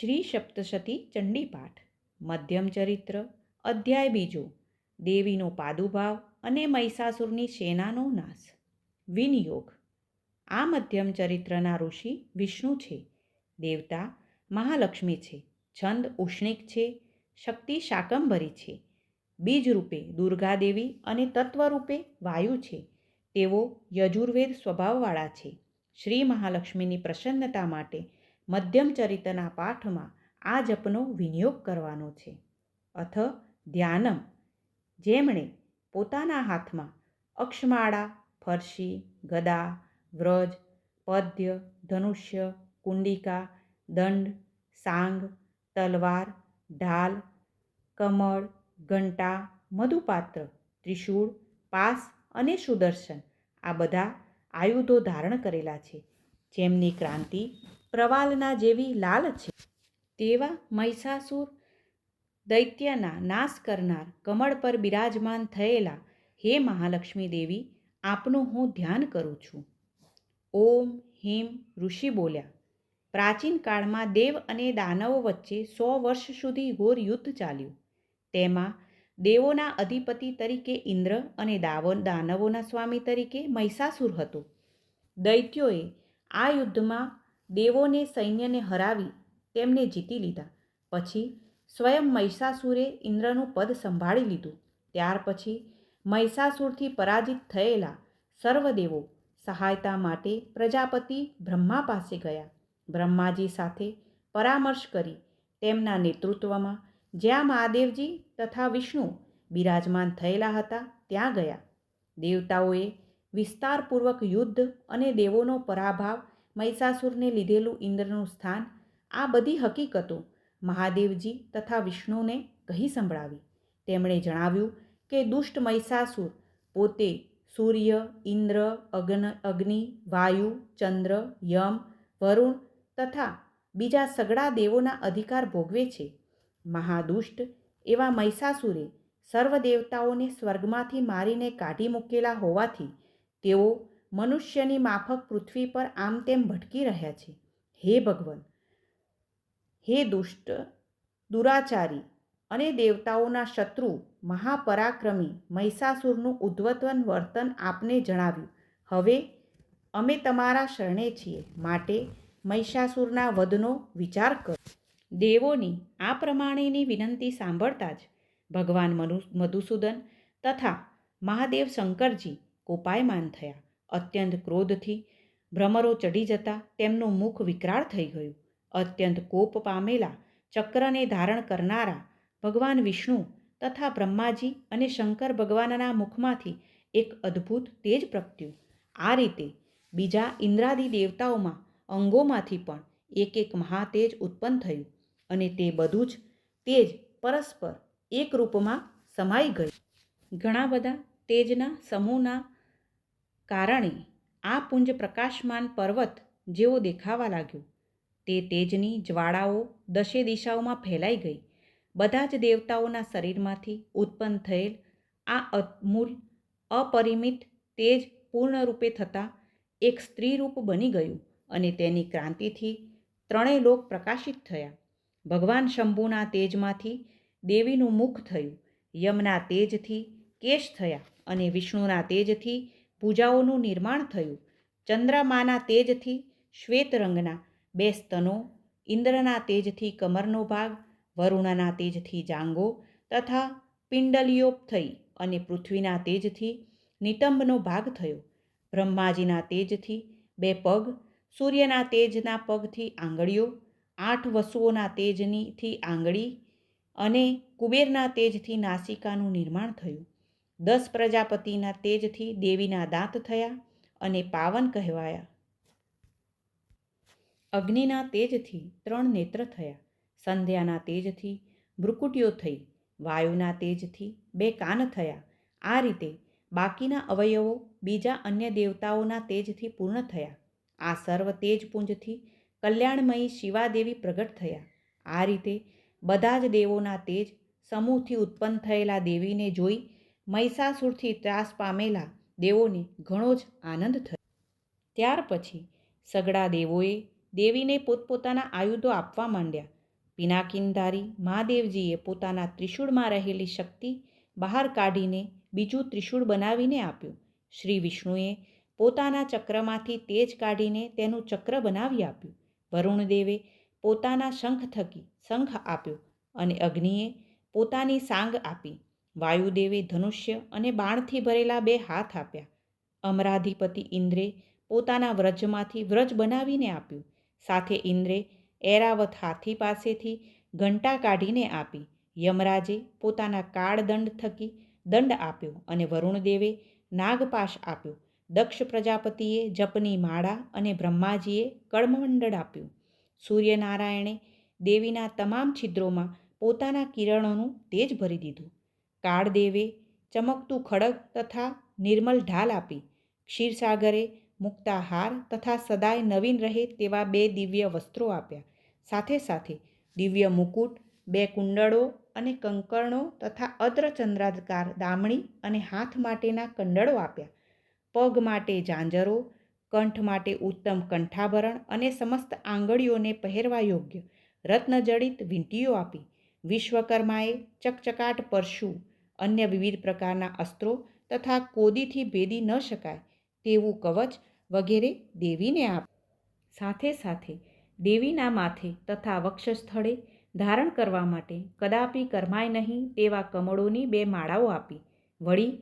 શ્રી સપ્તશતી ચંડીપાઠ, મધ્યમ ચરિત્ર, અધ્યાય બીજો, દેવીનો પાદુભાવ અને મહિષાસુરની સેનાનો નાશ. વિનિયોગ. આ મધ્યમ ચરિત્રના ઋષિ વિષ્ણુ છે. દેવતા મહાલક્ષ્મી છે. છંદ ઉષ્ણિક છે. શક્તિ શાકંભરી છે. બીજ રૂપે દુર્ગાદેવી અને તત્વરૂપે વાયુ છે. તેઓ યજુર્વેદ સ્વભાવવાળા છે. શ્રી મહાલક્ષ્મીની પ્રસન્નતા માટે મધ્યમ ચરિત્રના પાઠમાં આ જપનો વિનિયોગ કરવાનો છે. અથ ધ્યાનમ. જેમણે પોતાના હાથમાં અક્ષમાળા, ફરશી, ગદા, વ્રજ, પદ્ય, ધનુષ્ય, કુંડિકા, દંડ, સાંગ, તલવાર, ઢાલ, કમળ, ઘંટા, મધુપાત્ર, ત્રિશૂળ, પાસ અને સુદર્શન આ બધા આયુધો ધારણ કરેલા છે. જેમની ક્રાંતિ પ્રવાલના જેવી લાલ છે. તેવા મહિષાસુર દૈત્યના નાશ કરનાર કમળ પર બિરાજમાન થયેલા હે મહાલક્ષ્મી દેવી, આપનું હું ધ્યાન કરું છું. ઓમ હિમ ઋષિ બોલ્યા, પ્રાચીન કાળમાં દેવ અને દાનવો વચ્ચે સો વર્ષ સુધી ઘોર યુદ્ધ ચાલ્યું. તેમાં દેવોના અધિપતિ તરીકે ઇન્દ્ર અને દાવો, દાનવોના સ્વામી તરીકે મહિષાસુર હતો. દૈત્યોએ આ યુદ્ધમાં દેવોને સૈન્યને હરાવી તેમને જીતી લીધા. પછી સ્વયં મહિષાસુરે ઇન્દ્રનું પદ સંભાળી લીધું. ત્યાર પછી મહિષાસુરથી પરાજિત થયેલા સર્વદેવો સહાયતા માટે પ્રજાપતિ બ્રહ્મા પાસે ગયા. બ્રહ્માજી સાથે પરામર્શ કરી તેમના નેતૃત્વમાં જ્યાં મહાદેવજી તથા વિષ્ણુ બિરાજમાન થયેલા હતા ત્યાં ગયા. દેવતાઓએ વિસ્તારપૂર્વક યુદ્ધ અને દેવોનો પરાભાવ મહિષાસુરને લીધેલું ઇન્દ્રનું સ્થાન, આ બધી હકીકતો મહાદેવજી તથા વિષ્ણુને કહી સંભળાવી. તેમણે જણાવ્યું કે દુષ્ટ મહિષાસુર પોતે સૂર્ય, ઇન્દ્ર, અગ્ન, અગ્નિ, વાયુ, ચંદ્ર, યમ, વરુણ તથા બીજા સગળા દેવોના અધિકાર ભોગવે છે. મહાદુષ્ટ એવા મહિષાસુરે સર્વ દેવતાઓને સ્વર્ગમાંથી મારીને કાઢી મૂકેલા હોવાથી તેઓ મનુષ્યની માફક પૃથ્વી પર આમ તેમ ભટકી રહ્યા છે. હે ભગવાન, હે દુષ્ટ, દુરાચારી અને દેવતાઓના શત્રુ, મહાપરાક્રમી, મહિષાસુરનું ઉદ્વતન વર્તન આપને જણાવ્યું. હવે અમે તમારા શરણે છીએ, માટે મહિષાસુરના વધનો વિચાર કરો. દેવોની આ પ્રમાણેની વિનંતી સાંભળતા જ ભગવાન મનુ, મધુસૂદન તથા મહાદેવ શંકરજી કોપાયમાન થયા. અત્યંત ક્રોધથી ભ્રમરો ચડી જતા તેમનું મુખ વિકરાળ થઈ ગયું. અત્યંત કોપ પામેલા ચક્રને ધારણ કરનારા ભગવાન વિષ્ણુ તથા બ્રહ્માજી અને શંકર ભગવાનના મુખમાંથી એક અદ્ભુત તેજ પ્રગટ્યું. આ રીતે બીજા ઇન્દ્રાદિ દેવતાઓમાં અંગોમાંથી પણ એક એક મહાતેજ ઉત્પન્ન થયું અને તે બધું જ તેજ પરસ્પર એક રૂપમાં સમાઈ ગયું. ઘણા બધા તેજના સમૂહના કારણે આ પુંજ પ્રકાશમાન પર્વત જેવો દેખાવા લાગ્યો. તે તેજની જ્વાળાઓ દશે દિશાઓમાં ફેલાઈ ગઈ. બધા જ દેવતાઓના શરીરમાંથી ઉત્પન્ન થયેલ આ અમૂલ અપરિમિત તેજ પૂર્ણરૂપે થતાં એક સ્ત્રીરૂપ બની ગયું અને તેની ક્રાંતિથી ત્રણેય લોક પ્રકાશિત થયા. ભગવાન શંભુના તેજમાંથી દેવીનું મુખ થયું, યમના તેજથી કેશ થયા અને વિષ્ણુના તેજથી પૂજાઓનું નિર્માણ થયું. ચંદ્રમાના તેજથી શ્વેત રંગના બે સ્તનો, ઇન્દ્રના તેજથી કમરનો ભાગ, વરુણના તેજથી જાંગો તથા પિંડલિયોપ થઈ અને પૃથ્વીના તેજથી નિતંબનો ભાગ થયો. બ્રહ્માજીના તેજથી બે પગ, સૂર્યના તેજના પગથી આંગળીઓ, આઠ વસુઓના તેજનીથી આંગળી અને કુબેરના તેજથી નાસિકાનું નિર્માણ થયું. દસ પ્રજાપતિના તેજથી દેવીના દાંત થયા અને પાવન કહેવાયા. અગ્નિના તેજથી ત્રણ નેત્ર થયા. સંધ્યાના તેજથી ભ્રુકુટીઓ થઈ. વાયુના તેજથી બે કાન થયા. આ રીતે બાકીના અવયવો બીજા અન્ય દેવતાઓના તેજથી પૂર્ણ થયા. આ સર્વ તેજપુંજથી કલ્યાણમયી શિવાદેવી પ્રગટ થયા. આ રીતે બધા જ દેવોના તેજ સમૂહથી ઉત્પન્ન થયેલા દેવીને જોઈ મહિષાસુરથી ત્રાસ પામેલા દેવોને ઘણો જ આનંદ થયો. ત્યાર પછી સગડા દેવોએ દેવીને પોતપોતાના આયુધો આપવા માંડ્યા. પિનાકિનધારી મહાદેવજીએ પોતાના ત્રિશૂળમાં રહેલી શક્તિ બહાર કાઢીને બીજું ત્રિશૂળ બનાવીને આપ્યું. શ્રી વિષ્ણુએ પોતાના ચક્રમાંથી તેજ કાઢીને તેનું ચક્ર બનાવી આપ્યું. વરુણદેવે પોતાના શંખ થકી શંખ આપ્યો અને અગ્નિએ પોતાની સાંગ આપી. વાયુદેવે ધનુષ્ય અને બાણથી ભરેલા બે હાથ આપ્યા. અમરાધિપતિ ઇન્દ્રે પોતાના વ્રજમાંથી વ્રજ બનાવીને આપ્યું. સાથે ઇન્દ્રે એરાવત હાથી પાસેથી ઘંટા કાઢીને આપી. યમરાજે પોતાના કાળદંડ થકી દંડ આપ્યો અને વરુણદેવે નાગપાશ આપ્યો. દક્ષ પ્રજાપતિએ જપની માળા અને બ્રહ્માજીએ કળમંડળ આપ્યું. સૂર્યનારાયણે દેવીના તમામ છિદ્રોમાં પોતાના કિરણોનું તેજ ભરી દીધું. કાળદેવે ચમકતું ખડગ તથા નિર્મલ ઢાલ આપી. ક્ષીરસાગરે મુક્તા હાર તથા સદાય નવીન રહે તેવા બે દિવ્ય વસ્ત્રો આપ્યા. સાથે સાથે દિવ્ય મુકુટ, બે કુંડળો અને કંકરણો તથા અદ્રચંદ્રાકાર દામણી અને હાથ માટેના કંડળો આપ્યા. પગ માટે ઝાંઝરો, કંઠ માટે ઉત્તમ કંઠાભરણ અને સમસ્ત આંગળીઓને પહેરવા યોગ્ય. રત્નજડિત વીંટીઓ આપી. વિશ્વકર્માએ ચકચકાટ પરશુ અન્ય વિવિધ પ્રકારના અસ્ત્રો તથા કોદીથી ભેદી ન શકાય તેવું કવચ વગેરે દેવીને આપ સાથે સાથે દેવીના માથે તથા વક્ષસ્થળે ધારણ કરવા માટે કદાપી કરમાય નહીં તેવા કમળોની બે માળાઓ આપી. વળી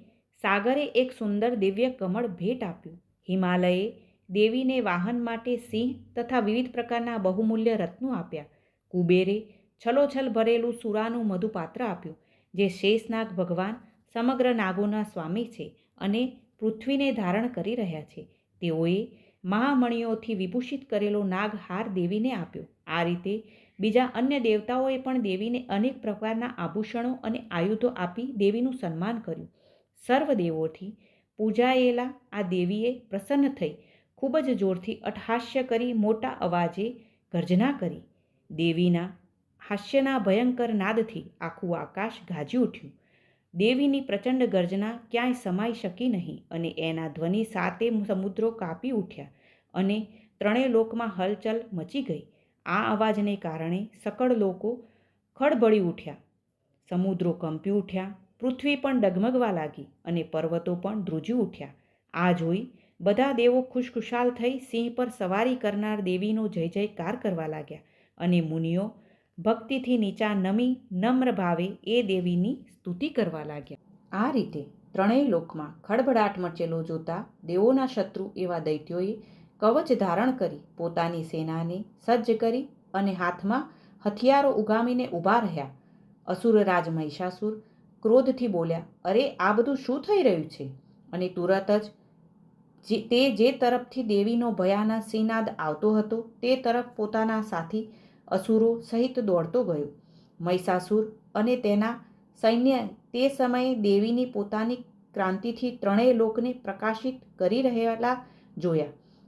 સાગરે એક સુંદર દિવ્ય કમળ ભેટ આપ્યું. હિમાલયે દેવીને વાહન માટે સિંહ તથા વિવિધ પ્રકારના બહુમૂલ્ય રત્નો આપ્યા. કુબેરે છલોછલ ભરેલું સુરાનું મધુપાત્ર આપ્યું, જે શેષનાગ ભગવાન સમગ્ર નાગોના સ્વામી છે અને પૃથ્વીને ધારણ કરી રહ્યા છે. તેઓએ મહામણીઓથી વિભૂષિત કરેલો નાગહાર દેવીને આપ્યો. આ રીતે બીજા અન્ય દેવતાઓએ પણ દેવીને અનેક પ્રકારના આભૂષણો અને આયુધો આપી દેવીનું સન્માન કર્યું. સર્વ દેવોથી પૂજાયેલા આ દેવીએ પ્રસન્ન થઈ ખૂબ જ જોરથી અટહાસ્ય કરી મોટા અવાજે ગર્જના કરી. દેવીના હાસ્યના ભયંકર નાદથી આખું આકાશ ગાજી ઉઠ્યું. દેવીની પ્રચંડ ગર્જના ક્યાંય સમાઈ શકી નહીં અને એના ધ્વનિ સાતે સમુદ્રો કાપી ઉઠ્યા અને ત્રણેય લોકમાં હલચલ મચી ગઈ. આ અવાજને કારણે સકળ લોકો ખળબળી ઉઠ્યા. સમુદ્રો કંપી ઉઠ્યા, પૃથ્વી પણ ડગમગવા લાગી અને પર્વતો પણ ધ્રુજી ઉઠ્યા. આ જોઈ બધા દેવો ખુશખુશાલ થઈ સિંહ પર સવારી કરનાર દેવીનો જય જયકાર કરવા લાગ્યા અને મુનિઓ ભક્તિથી નીચા નમી નમ્ર ભાવે એ દેવીની સ્તુતિ કરવા લાગ્યા. આ રીતે ત્રણેય લોકમાં ખળભળાટ મચેલો જોતા દેવોના શત્રુ એવા દૈત્યોએ કવચ ધારણ કરી પોતાની સેનાને સજ્જ કરી અને હાથમાં હથિયારો ઉગામીને ઊભા રહ્યા. અસુરરાજ મહિષાસુર ક્રોધથી બોલ્યા, અરે, આ બધું શું થઈ રહ્યું છે? અને તુરત જ તે જે તરફથી દેવીનો ભયાના સિનાદ આવતો હતો, તે તરફ પોતાના સાથી અસુરો સહિત દોડતો ગયો. મહિષાસુર અને તેના સૈન્ય તે સમયે દેવીની પોતાની ક્રાંતિથી ત્રણેય લોકને પ્રકાશિત કરી રહેલા જોયા.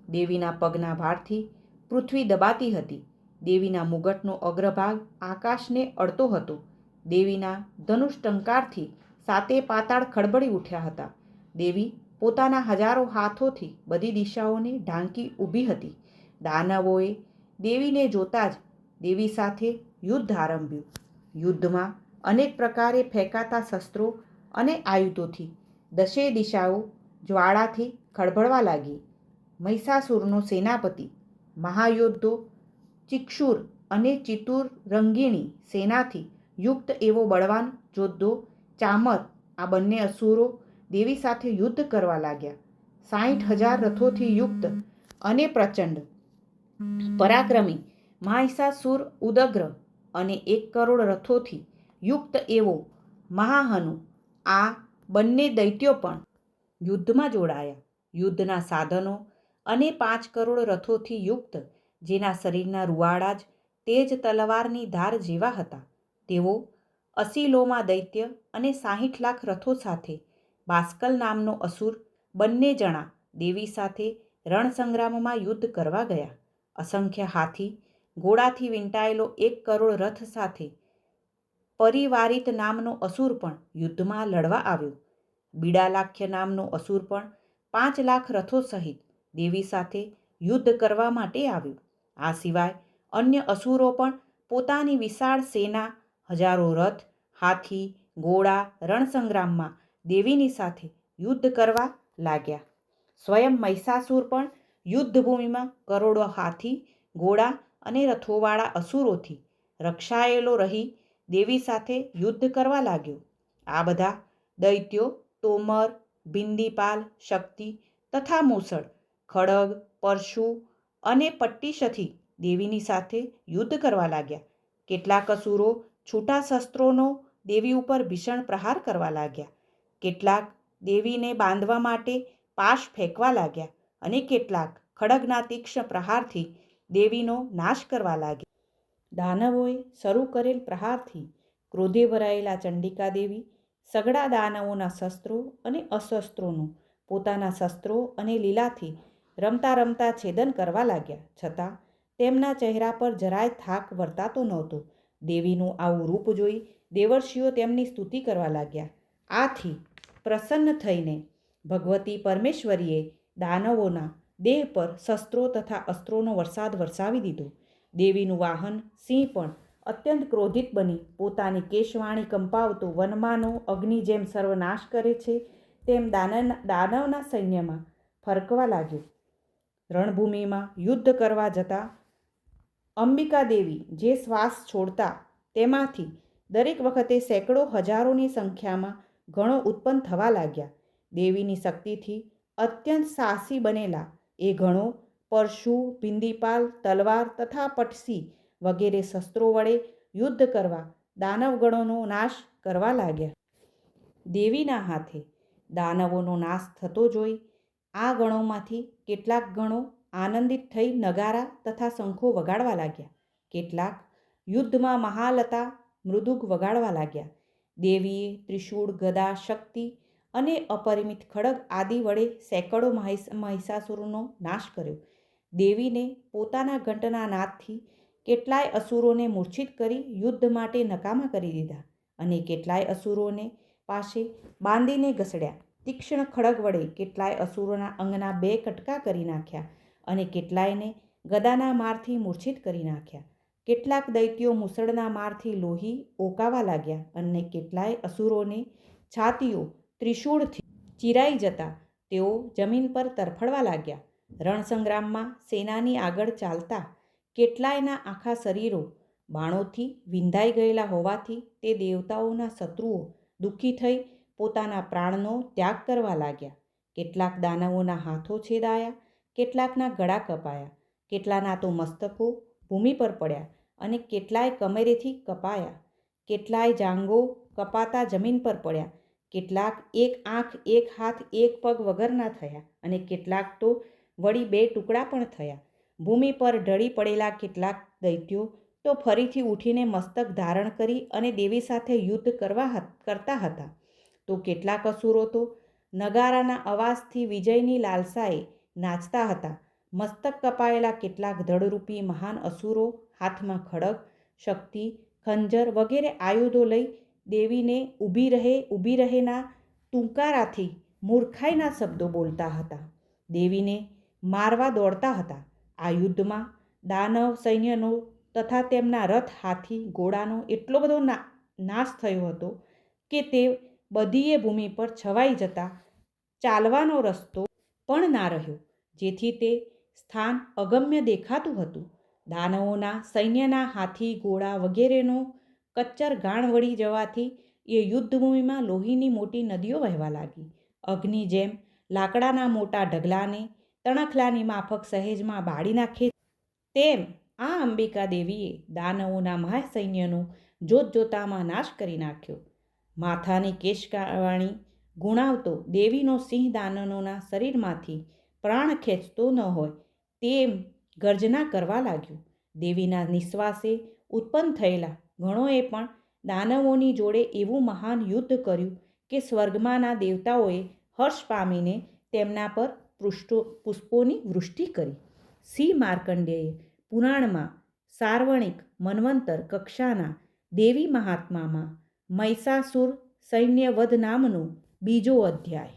દેવીના પગના ભારથી પૃથ્વી દબાતી હતી. દેવીના મુગટનો અગ્રભાગ આકાશને અડતો હતો. દેવીના ધનુષ ટંકારથી સાતે પાતાળ ખડબડી ઉઠ્યા હતા. દેવી પોતાના હજારો હાથોથી બધી દિશાઓને ઢાંકી ઊભી હતી. દાનવોએ દેવીને જોતા જ દેવી સાથે યુદ્ધ આરંભ્યું. યુદ્ધમાં અનેક પ્રકારે ફેંકાતા શસ્ત્રો અને આયુધોથી દશે દિશાઓ જ્વાળાથી ખળભળવા લાગી. મહિષાસુરનો સેનાપતિ, મહાયોદ્ધો, ચિક્ષુર અને ચિતુર રંગીણી સેનાથી યુક્ત એવો બળવાન જોદ્ધો ચામર, આ બંને અસુરો દેવી સાથે યુદ્ધ કરવા લાગ્યા. સાઠ હજાર રથોથી યુક્ત અને પ્રચંડ, પરાક્રમી મહિષાસુર ઉદગ્ર અને એક કરોડ રથોથી યુક્ત એવો મહાહનુ આ બંને દૈત્યો પણ યુદ્ધમાં જોડાયા. યુદ્ધના સાધનો અને પાંચ કરોડ રથોથી યુક્ત, જેના શરીરના રૂવાડા જ તેજ તલવારની ધાર જેવા હતા. તેઓ અસીલોમા દૈત્ય અને સાહીઠ લાખ રથો સાથે બાસ્કલ નામનો અસુર બંને જણા દેવી સાથે રણસંગ્રામમાં યુદ્ધ કરવા ગયા. અસંખ્ય હાથી ઘોડાથી વીંટાયેલો એક કરોડ રથ સાથે પરિવારિત નામનો અસુર પણ યુદ્ધમાં લડવા આવ્યો. બિડાલાખ્ય નામનો અસુર પણ પાંચ લાખ રથો સહિત દેવી સાથે યુદ્ધ કરવા માટે આવ્યો. આ સિવાય અન્ય અસુરો પણ પોતાની વિશાળ સેના, હજારો રથ, હાથી ઘોડા રણસંગ્રામમાં દેવીની સાથે યુદ્ધ કરવા લાગ્યા. સ્વયં મહિષાસુર પણ યુદ્ધભૂમિમાં કરોડો હાથી ઘોડા અને રથોવાળા અસુરોથી રક્ષાયેલો રહી દેવી સાથે યુદ્ધ કરવા લાગ્યો. આ બધા દૈત્યો, તોમર બિંદીપાલ શક્તિ તથા મૂસળ, ખડગ, પરશુ અને પટ્ટીશથી દેવીની સાથે યુદ્ધ કરવા લાગ્યા. કેટલાક અસુરો છૂટા શસ્ત્રોનો દેવી ઉપર ભીષણ પ્રહાર કરવા લાગ્યા. કેટલાક દેવીને બાંધવા માટે પાશ ફેંકવા લાગ્યા અને કેટલાક ખડગના તીક્ષ્ણ પ્રહારથી દેવીનો નાશ કરવા લાગી. દાનવોએ શરૂ કરેલ પ્રહારથી ક્રોધે ભરાયેલા ચંડિકા દેવી સગડા દાનવોના શસ્ત્રો અને અશસ્ત્રોનું, પોતાના શસ્ત્રો અને લીલાથી રમતા રમતા છેદન કરવા લાગ્યા. છતાં તેમના ચહેરા પર જરાય થાક વર્તાતો નહોતો. દેવીનું આવું રૂપ જોઈ દેવર્ષિઓ તેમની સ્તુતિ કરવા લાગ્યા. આથી પ્રસન્ન થઈને ભગવતી પરમેશ્વરીએ દાનવોના દેહ પર શસ્ત્રો તથા અસ્ત્રોનો વરસાદ વરસાવી દીધો. દેવીનું વાહન સિંહ પણ અત્યંત ક્રોધિત બની. પોતાની કેશવાણી કંપાવતો વનમાનો અગ્નિ જેમ સર્વનાશ કરે છે, તેમ દાનના, દાનવના સૈન્યમાં ફરકવા લાગ્યો. રણભૂમિમાં યુદ્ધ કરવા જતાં અંબિકા દેવી જે શ્વાસ છોડતા તેમાંથી દરેક વખતે સેંકડો હજારોની સંખ્યામાં ઘણો ઉત્પન્ન થવા લાગ્યા. દેવીની શક્તિથી અત્યંત સાહસી બનેલા એ ગણો પરશુ ભિંદીપાલ તલવાર તથા પટસી વગેરે શસ્ત્રો વડે યુદ્ધ કરવા દાનવગણોનો નાશ કરવા લાગ્યા. દેવીના હાથે દાનવોનો નાશ થતો જોઈ આ ગણોમાંથી કેટલાક ગણો આનંદિત થઈ નગારા તથા શંખો વગાડવા લાગ્યા. કેટલાક યુદ્ધમાં મહાલતા મૃદુગ વગાડવા લાગ્યા. દેવીએ ત્રિશૂળ ગદા શક્તિ અને અપરિમિત ખડગ આદિ વડે સેંકડો મહિષાસુરોનો નાશ કર્યો. દેવીને પોતાના ઘંટના નાદથી કેટલાય અસુરોને મૂર્છિત કરી યુદ્ધ માટે નકામા કરી દીધા અને કેટલાય અસુરોને પાસે બાંધીને ઘસડ્યા. તીક્ષ્ણ ખડગ વડે કેટલાય અસુરોના અંગના બે કટકા કરી નાખ્યા અને કેટલાયને ગદાના મારથી મૂર્છિત કરી નાખ્યા. કેટલાક દૈત્યો મુસળના મારથી લોહી ઓકાવા લાગ્યા અને કેટલાય અસુરોને છાતીઓ ત્રિશૂળથી ચીરાઈ જતા તેઓ જમીન પર તરફડવા લાગ્યા. રણસંગ્રામમાં સેનાની આગળ ચાલતા કેટલાયના આખા શરીરો બાણોથી વિંધાઈ ગયેલા હોવાથી તે દેવતાઓના શત્રુઓ દુઃખી થઈ પોતાના પ્રાણનો ત્યાગ કરવા લાગ્યા. કેટલાક દાનવોના હાથો છેદાયા, કેટલાકના ગળા કપાયા, કેટલાના તો મસ્તકો ભૂમિ પર પડ્યા અને કેટલાય કમેરેથી કપાયા. કેટલાય જાંગો કપાતા જમીન પર પડ્યા. કેટલાક એક આંખ, એક હાથ, એક પગ વગરના થયા અને કેટલાક તો વળી બે ટુકડા પણ થયા. ભૂમિ પર ઢળી પડેલા કેટલાક દૈત્યો તો ફરીથી ઉઠીને મસ્તક ધારણ કરી અને દેવી સાથે યુદ્ધ કરવા કરતા હતા. તો કેટલાક અસુરો તો નગારાના અવાજથી વિજયની લાલસાએ નાચતા હતા. મસ્તક કપાયેલા કેટલાક ધડરૂપી મહાન અસુરો, હાથમાં ખડગ શક્તિ, ખંજર વગેરે આયુધો લઈ દેવીને ઊભી રહે, ઊભી રહેના ટૂંકારાથી મૂર્ખાઈના શબ્દો બોલતા હતા. દેવીને મારવા દોડતા હતા. આ યુદ્ધમાં દાનવ સૈન્યનો તથા તેમના રથ હાથી ઘોડાનો એટલો બધો નાશ થયો હતો કે તે બધીએ ભૂમિ પર છવાઈ જતા ચાલવાનો રસ્તો પણ ના રહ્યો, જેથી તે સ્થાન અગમ્ય દેખાતું હતું. દાનવોના સૈન્યના હાથી, ઘોડા વગેરેનો કચ્ચર ગાણ વળી જવાથી એ યુદ્ધભૂમિમાં લોહીની મોટી નદીઓ વહેવા લાગી. અગ્નિ જેમ લાકડાના મોટા ઢગલાને તણખલાની માફક સહેજમાં બાળી નાખે, તેમ આ અંબિકા દેવીએ દાનવોના મહાસૈન્યનો જોત જોતામાં નાશ કરી નાખ્યો. માથાની કેશકાવાણી ગુણાવતો દેવીનો સિંહ દાનવોના શરીરમાંથી પ્રાણ ખેંચતો ન હોય, તેમ ગર્જના કરવા લાગ્યો. દેવીના નિશ્વાસે ઉત્પન્ન થયેલા ગણોએ પણ દાનવોની જોડે એવું મહાન યુદ્ધ કર્યું કે સ્વર્ગમાંના દેવતાઓએ હર્ષ પામીને તેમના પર પૃષ્ઠો, પુષ્પોની વૃષ્ટિ કરી. શ્રી માર્કંડેય પુરાણમાં સાર્વણિક મન્વંતર કક્ષાના દેવી મહાત્મામાં મૈસાસુર સૈન્યવધ નામનો બીજો અધ્યાય